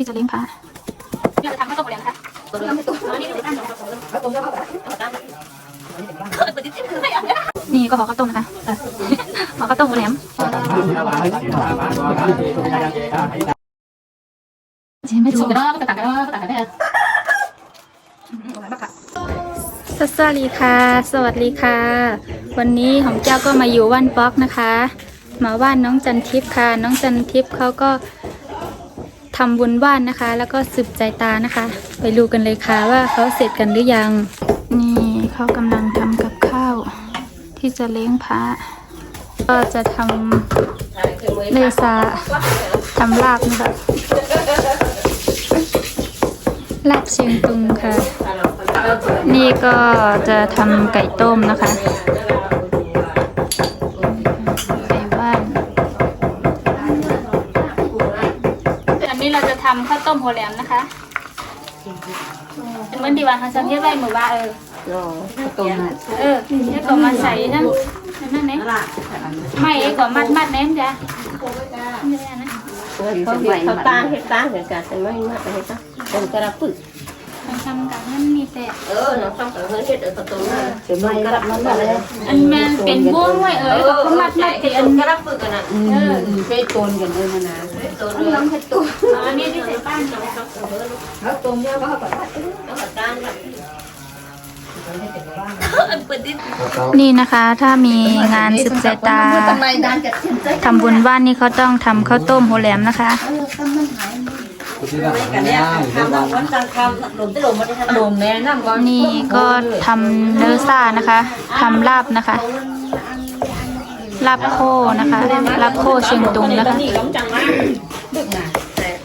ที่จะเลี้ยงพระเราจะทำข้าวต้มโบราณนะคะนี่ก็ห่อข้าวต้มนะคะห่อข้าวต้มโบราณจริงไม่ถูกก็ต่างกันก็ต่างกันได้สวัสดีค่ะ สวัสดีค่ะ วันนี้ของเจ้าก็มาอยู่ว่านป๊อกนะคะ มาว่านน้องจันทิพย์ค่ะ น้องจันทิพย์เขาก็ ทำบุญว่านนะคะ แล้วก็สืบใจตานะคะ ไปดูกันเลยค่ะว่าเขาเสร็จกันหรือยัง นี่เขากำลังทำกับข้าว ที่จะเลี้ยงพระก็จะทำเลซาทำลาบนะคะลาบเชียงตุงค่ะ นี่ก็จะทำไก่ต้มนะคะ ไก่บ้าน อันนี้เราจะทำข้าวต้มโฮแลมนะคะเป็นเหมือนดีวันเขาจะเรียกไว้หมู่ว่าเออต้มเออเนี่ยก็มาใส่นั่นนั่นไหมไม่ไอ้ก็มัดมัดแหนมจ้ะนี่แหละนะเขาเห็ดเขาตาเห็ดตาเหมือนกันแต่ไม่มากเห็ดตาเป็นกระปึก มันทำกับนั่นมีแต่เออน้องต้องเห็ดเออประตูน่ะเป็นไม่กระมันอะไรอันมันเป็นบ้วงไว้เออก็มัดมัดที่อันกระปึกกันนะเออเฟซตนกันเลยมานะตัวเรื่องเห็ดตัวอันนี้ที่ใส่ป้านเนาะเขาต้มยาก็เขาก็ต้องหัดตาแบบอันเปิดดินี่นะคะถ้ามีงานสืบใจตาทำไมดันจะเชื่อใจทำบุญบ้านนี่เขาต้องทำข้าวต้มโฮแลมนะคะ เออทำมันหายกันเนี่ยทำน้วันจังคำหลงที่หลงมแม่น้ำก่อนนี่ก็ทำเนื้อซ่านะคะทำลาบนะคะลาบโคนะคะลาบโคเชียงตุงนะคะนี่ล้มจังมากดึกนะ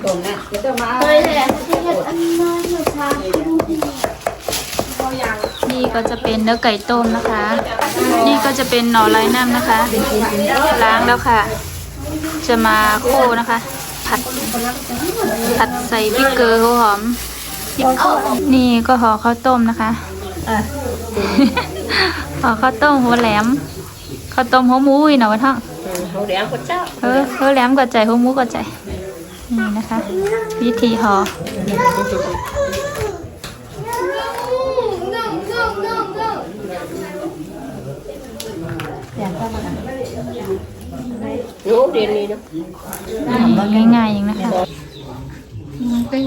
ตรงนะจะมาเคยเลยนี่ก็จะเป็นเนื้อไก่ต้มนะคะ นี่ก็จะเป็นหน่อไร้น้ำนะคะ ล้างแล้วค่ะ จะมาโคนะคะ ผัด ผัดใส่พริกเกลือหัวหอมนี่ก็ห่อข้าวต้มนะคะห่อข้าวต้มหัวแหลมข้าวต้มหัวหมูอีกหน่อวะท่องเขาเลี้ยงคนเจ้าเออหัวแหลมกว่าใจหัวหมูกว่าใจนี่นะคะ วิธีห่อโน้เรียนนี่เนาะนี่ง่ายๆเองนะคะดัน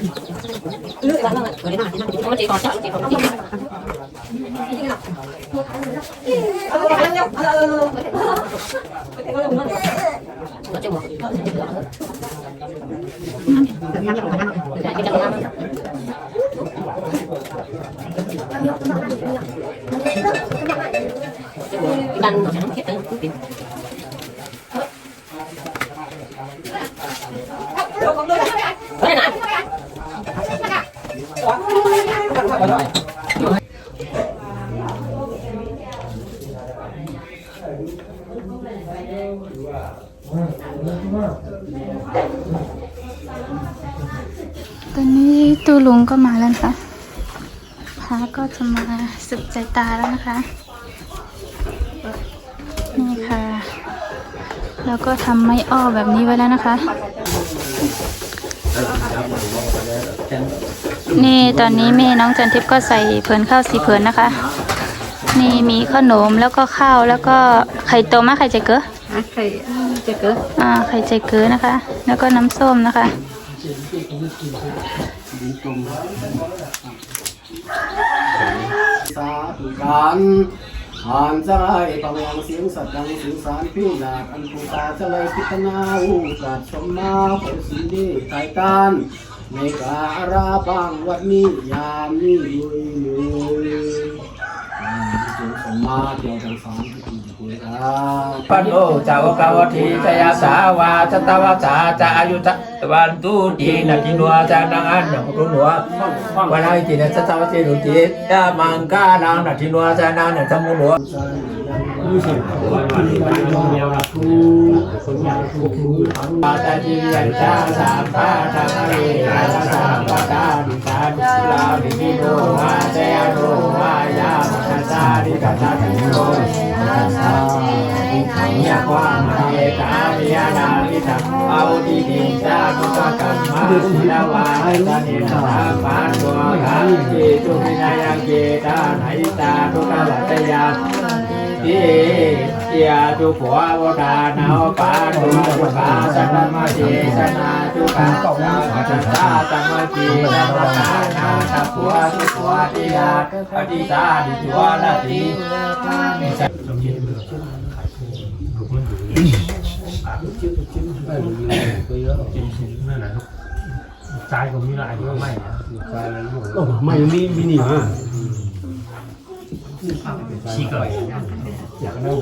ฉันเข็ดตั้งปิด ตอนนี้ตูลุงก็มาแล้วนะคะพาก็จะมาสึกใจตาแล้วนะคะ นี่ค่ะ แล้วก็ทำไม้อ้อแบบนี้ไว้แล้วนะคะ นี่ตอนนี้แม่น้องจันทิพย์ก็ใส่เผินข้าวสีเผินนะคะ นี่มีขนมแล้วก็ข้าวแล้วก็ไข่ต้มมะไข่ใจเก๋อใครจะเกิดอ่าไข่ใจเก๋อนะคะ แล้วก็น้ำส้มนะคะสาธุการหานใจประเวงเสียงสัตว์ดังสิงสารพี่นาคอันภูตาจะเลยพิจนาอูกราบชมมาผลสินดีไทยการ ในการาบังวัดนี้ยามนี้ลุยลุยอ่าจุสมมาเดียวกันสามที่ดีคุยกันปันโนจาวกาวทีจยาสาวาจตาวาสาจาอายุจวันตุจีนักินัวจานังอันยังรุนัววันไอจีนัสตวาเจีนุจียามังกาลังนักินัวจานังนัทมุนัว ปัตติยัญชาสามปาทังเอราสามปตาดิตาดิลาดิมิโนวาเจยโนวายามัสสาดิกัตตาติโนยะความเอกามิยานามิทังเอาดิดิจาตุกกัมมาสิลาวาตานินาปานตัวขันเจตุมินายังเกตาไหนตาทุกขวัตยา ติเกียตุผัววดานาปานุจุกาสันมาเจสนาจุกาสันตาตัมมาจีนานานาตผัวตุผัวติยาปฏิตาดิจัวนาทีนั่นแหละครับใจผมมีหลายเยอะไม่ไม่มีมินิฮะ ชี้ก่อนอยากนั่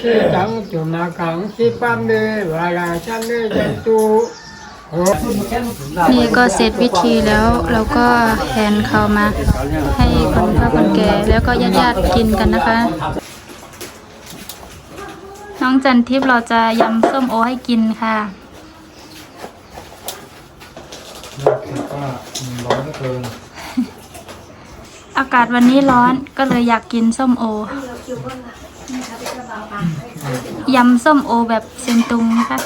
ชิตังจุนาคังสิปัมเมวาราชันเนจันตุโอนี่ก็เสร็จพิธีแล้วเราก็แห่เขามา ให้คนเฒ่าคนแก่แล้วก็ญาติญาติกินกันนะคะ น้องจันทิพย์เราจะยำส้มโอให้กินค่ะอากาศวันนี้ร้อนก็เลยอยากกินส้มโอ ยำส้มโอแบบเซนตุงนะคะ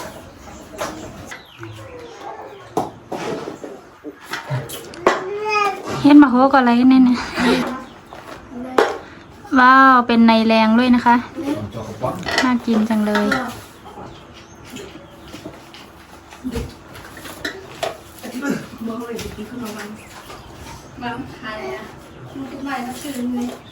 เฮ็ดมาโฮก็อะไรเนี่ยนะว้าว เป็นในแรงด้วยนะคะ น่ากินจังเลยกินเหล้าวะไปถึงแทนที่ชั่วช่วย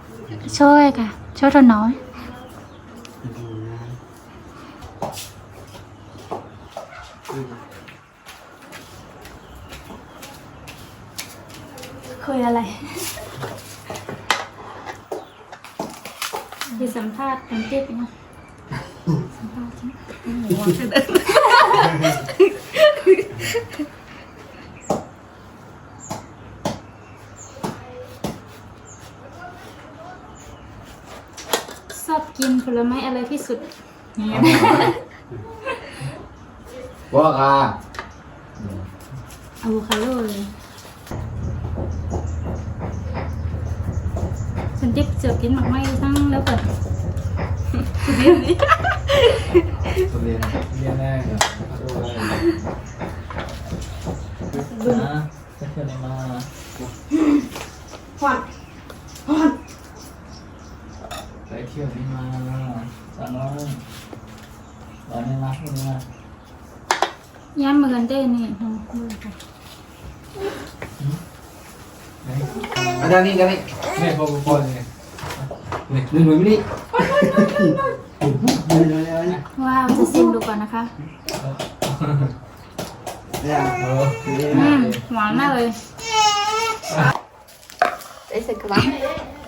เธอน้อยคุยอะไรมีสัมภาษณ์กันติ๊บนะสัมภาษณ์ฉันชอบ กินผลไม้อะไรที่สุดเนี่ยว่าค่ะอะโวคาโดเลยฉันติ๊บเจอกินหมักไหม้ทั้งแล้วเปิดเรียนเรียนแน่ครับนะจะเชิญมาไปเที่ยวนี่มาสาวน้อยวันนี้มาพรุ่งนี้มา ย้ำเหมือนเต้นี่โอ้โห อาจารย์นี่อาจารย์นี่นี่พอพอเลยนี่หนึ่งหน่วยมินิว้าวจะชิมดูก่อนนะคะเนี่ยเอออืมหวานมากเลยไอ้เสกวะ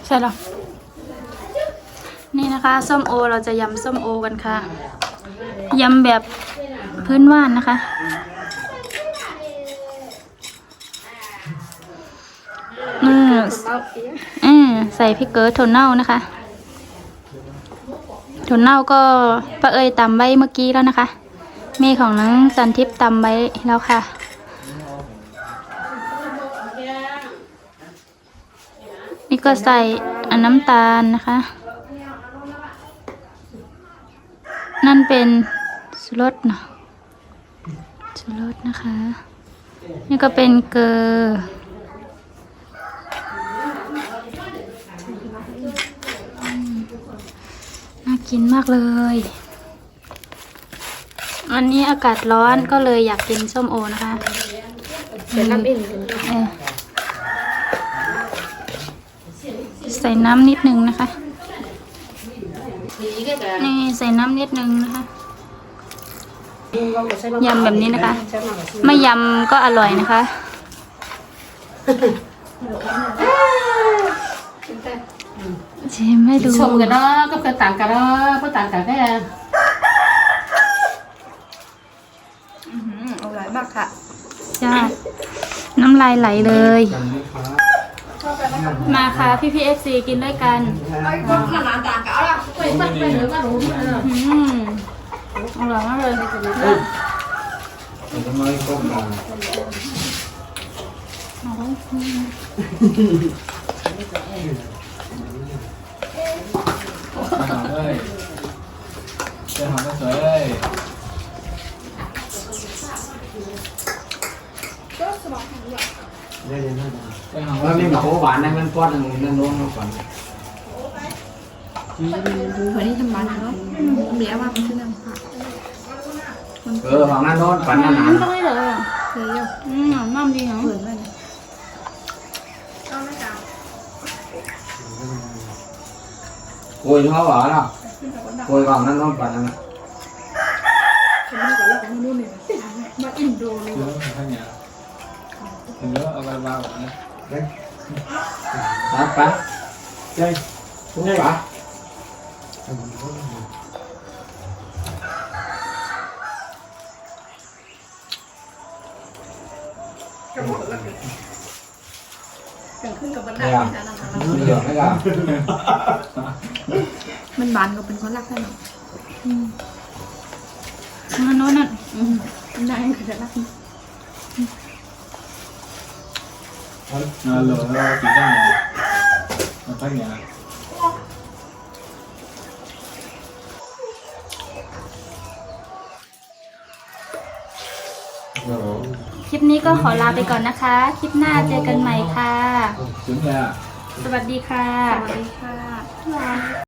ใช่หรอนี่นะคะส้มโอเราจะยำส้มโอกันค่ะยำแบบพื้นว่านนะคะ อืมอืมใส่พริกเกลือโทนเน่านะคะถั่วเน่าก็ป้าเอยตำไว้เมื่อกี้แล้วนะคะ มีของน้องจันทิพย์ตำไว้แล้วค่ะนี่ก็ใส่น้ำตาลนะคะ นั่นเป็นสุรสเนาะสุรสนะคะ นี่ก็เป็นเกลือมน่า กินมากเลยวันนี้อากาศร้อนก็เลยอยากกินส้มโอนะคะเป็นน้ำอิ่มเออใส่น้ำนิดนึงนะคะ นี่ใส่น้ำนิดนึงนะคะ ยำแบบนี้นะคะ ไม่ยำก็อร่อยนะคะ ชิมให้ดูชมกันเนาะก็กระต่างกันเนาะก็ต่างกันแค่อร่อยมากค่ะจ้าน้ำลายไหลเลย มาค่ะพี่พีเอฟซีกินด้วยกันไปสักไปหรือว่ารู้เอออืมอร่อยมากเลย เฮ้ยเจ้าหอมก็สวยเลยแล้วมีหมูหวานในมันก้อนหนึ่งนั่นน้องก่อน วันนี้ทำมันเนาะเมียว่ามันคือน้ำค่ะเออฝั่งนั้นโน้นฝั่งนั้นหนาต้องให้เลยอะเคยยังอืมน้ำดีเนาะเหมือน มันโกยเขาเหรอเนาะโกยฝั่งนั้นโน้นฝั่งนั้นมาอินโดเลยเยอะข้างเนี่ยเยอะ เอาไปบ้าแบบนี้ครับปะใช่ปะขึ้นกับบันไดเนี่ยเหลืองไม่ล่ะมันบานก็เป็นคนรักกันเนาะอันโน้นน่ะมันได้ก็จะรักน่าเหลือเรากินได้ไหมมันข้าง ลิปนี้ก็ขอลาไปก่อนนะคะ คลิปหน้าเจอกันใหม่ค่ะถึงเลยอะสวัสดีค่ะ สวัสดีค่ะ